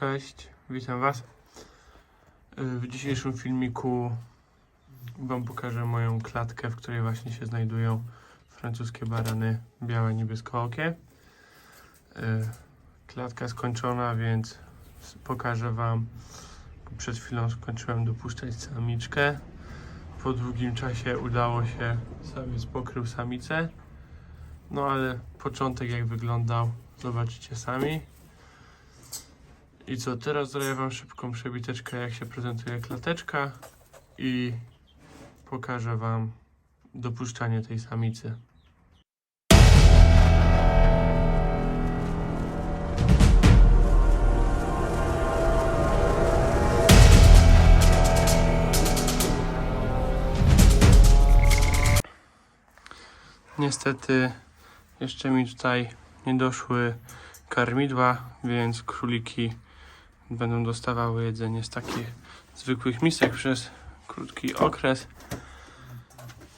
Cześć, witam Was. W dzisiejszym filmiku Wam pokażę moją klatkę, w której właśnie się znajdują francuskie barany białe niebieskookie. Klatka skończona, więc pokażę Wam. Przed chwilą skończyłem dopuszczać samiczkę. Po długim czasie udało się, samiec pokrył samicę. No ale początek jak wyglądał, zobaczycie sami. I co, teraz zrobię Wam szybką przebiteczkę, jak się prezentuje klateczka i pokażę Wam dopuszczanie tej samicy. Niestety jeszcze mi tutaj nie doszły karmidła, więc króliki będą dostawały jedzenie z takich zwykłych misek przez krótki okres.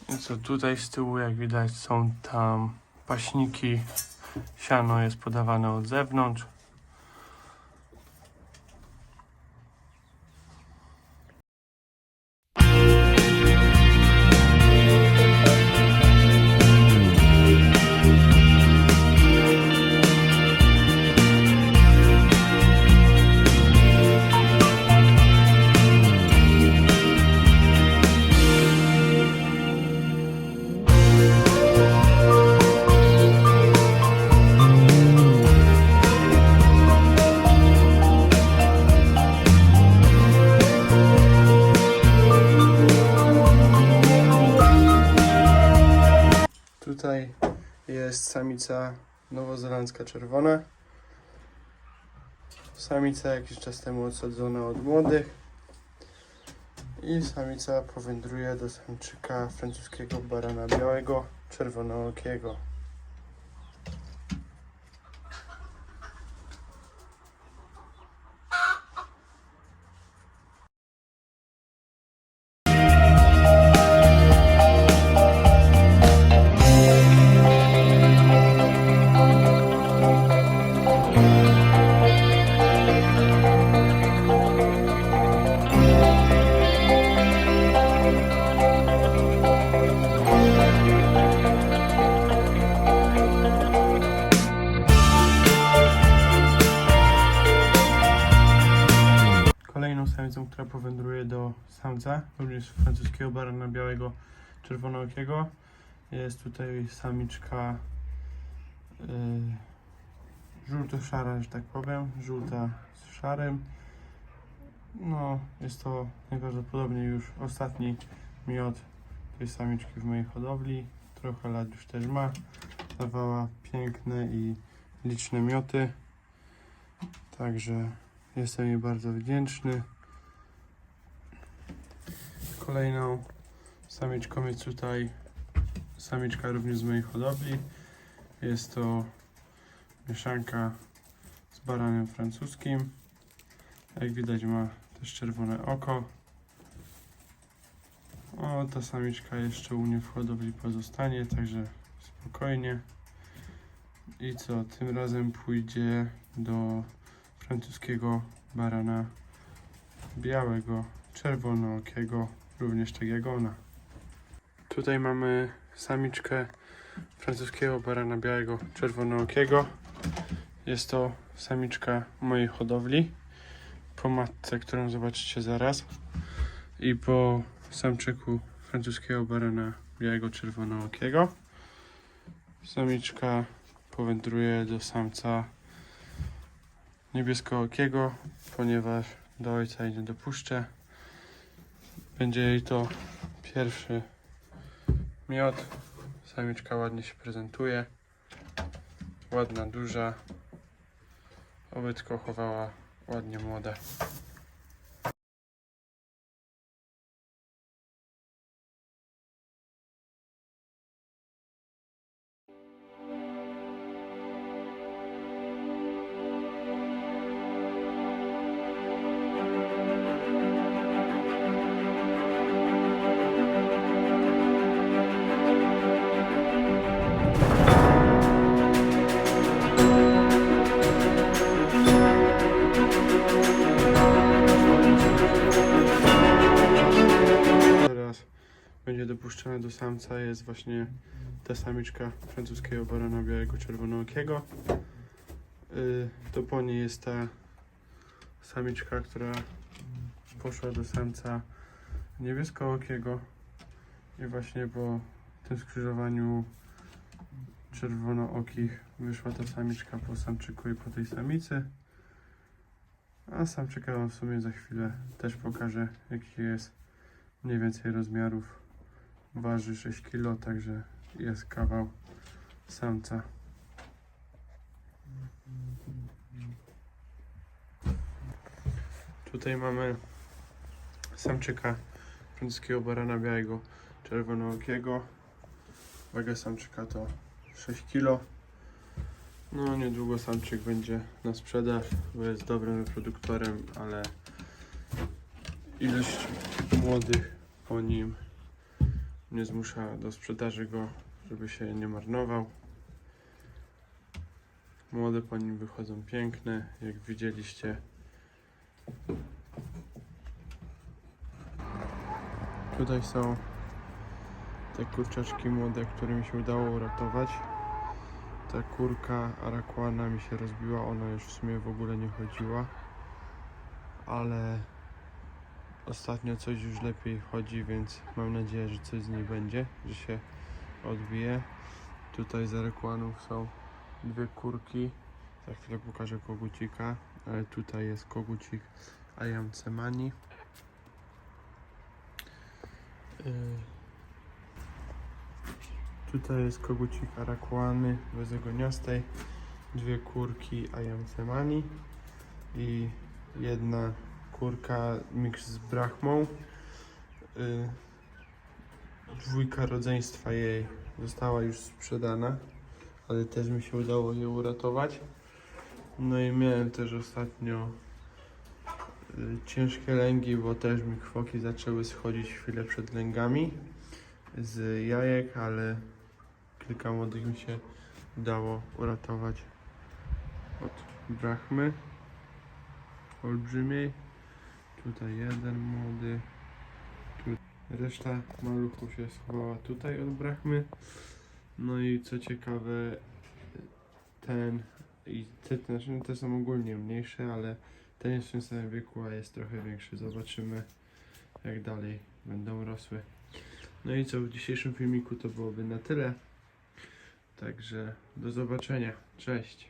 I co tutaj z tyłu, jak widać, są tam paśniki. Siano jest podawane od zewnątrz. Tutaj jest samica nowozelandzka czerwona. Samica jakiś czas temu odsadzona od młodych. I samica powędruje do samczyka francuskiego barana białego, czerwonookiego. Samca, również francuskiego barana białego czerwonookiego, jest tutaj samiczka yy, żółto-szara, że tak powiem, żółta z szarym. No, jest to najprawdopodobniej już ostatni miod tej samiczki w mojej hodowli. Trochę lat już też ma. Dawała piękne i liczne mioty. Także Jestem jej bardzo wdzięczny. Kolejną samiczką jest tutaj samiczka również z mojej hodowli. Jest to mieszanka z baranem francuskim. Jak widać ma też czerwone oko. O, ta samiczka jeszcze u mnie w hodowli pozostanie, także spokojnie. I co, tym razem pójdzie do francuskiego barana białego, czerwonookiego, również tak jak ona. Tutaj mamy samiczkę francuskiego barana białego, czerwonookiego. Jest to samiczka mojej hodowli. Po matce, którą zobaczycie zaraz. I po samczyku francuskiego barana białego, czerwonookiego. Samiczka powędruje do samca niebieskookiego, ponieważ do ojca jej nie dopuszczę. Będzie jej to pierwszy miod. Samiczka ładnie się prezentuje. Ładna, duża. Obytko chowała ładnie młode. Dopuszczona do samca jest właśnie ta samiczka francuskiego barona białego czerwonookiego. Y, To po niej jest ta samiczka, która poszła do samca niebieskookiego i właśnie po tym skrzyżowaniu czerwonookich wyszła ta samiczka po samczyku i po tej samicy. A samczyka w sumie za chwilę też pokażę jaki jest mniej więcej rozmiarów. Waży 6 kg, także jest kawał samca. Tutaj mamy samczyka francuskiego barana białego czerwonookiego. Waga samczyka to 6 kg. No niedługo samczyk będzie na sprzedaż, bo jest dobrym reproduktorem, ale ilość młodych po nim nie zmusza do sprzedaży go, żeby się nie marnował. Młode po nim wychodzą piękne, jak widzieliście. Tutaj są te kurczaczki młode, które mi się udało uratować. Ta kurka arakłana mi się rozbiła, ona już w sumie w ogóle nie chodziła, ale ostatnio coś już lepiej chodzi, więc mam nadzieję, że coś z niej będzie, że się odbije. Tutaj z arakłanów są dwie kurki, za chwilę pokażę kogucika, ale tutaj jest kogucik Ayam Cemani. Yy. Tutaj jest kogucik arakłany bezogoniastej, dwie kurki Ayam Cemani i jedna kurka miks z brachmą. Y, Dwójka rodzeństwa jej została już sprzedana, ale też mi się udało je uratować. No i miałem też ostatnio y, ciężkie lęgi, bo też mi chwoki zaczęły schodzić chwilę przed lęgami z jajek, ale kilka młodych mi się udało uratować od brachmy olbrzymiej. Tutaj jeden młody. Reszta maluchów się schowała tutaj od brachmy. No i co ciekawe, ten i te, znaczy te są ogólnie mniejsze, ale ten jest w tym samym wieku, a jest trochę większy. Zobaczymy jak dalej będą rosły. No i co, w dzisiejszym filmiku to byłoby na tyle. Także do zobaczenia. Cześć.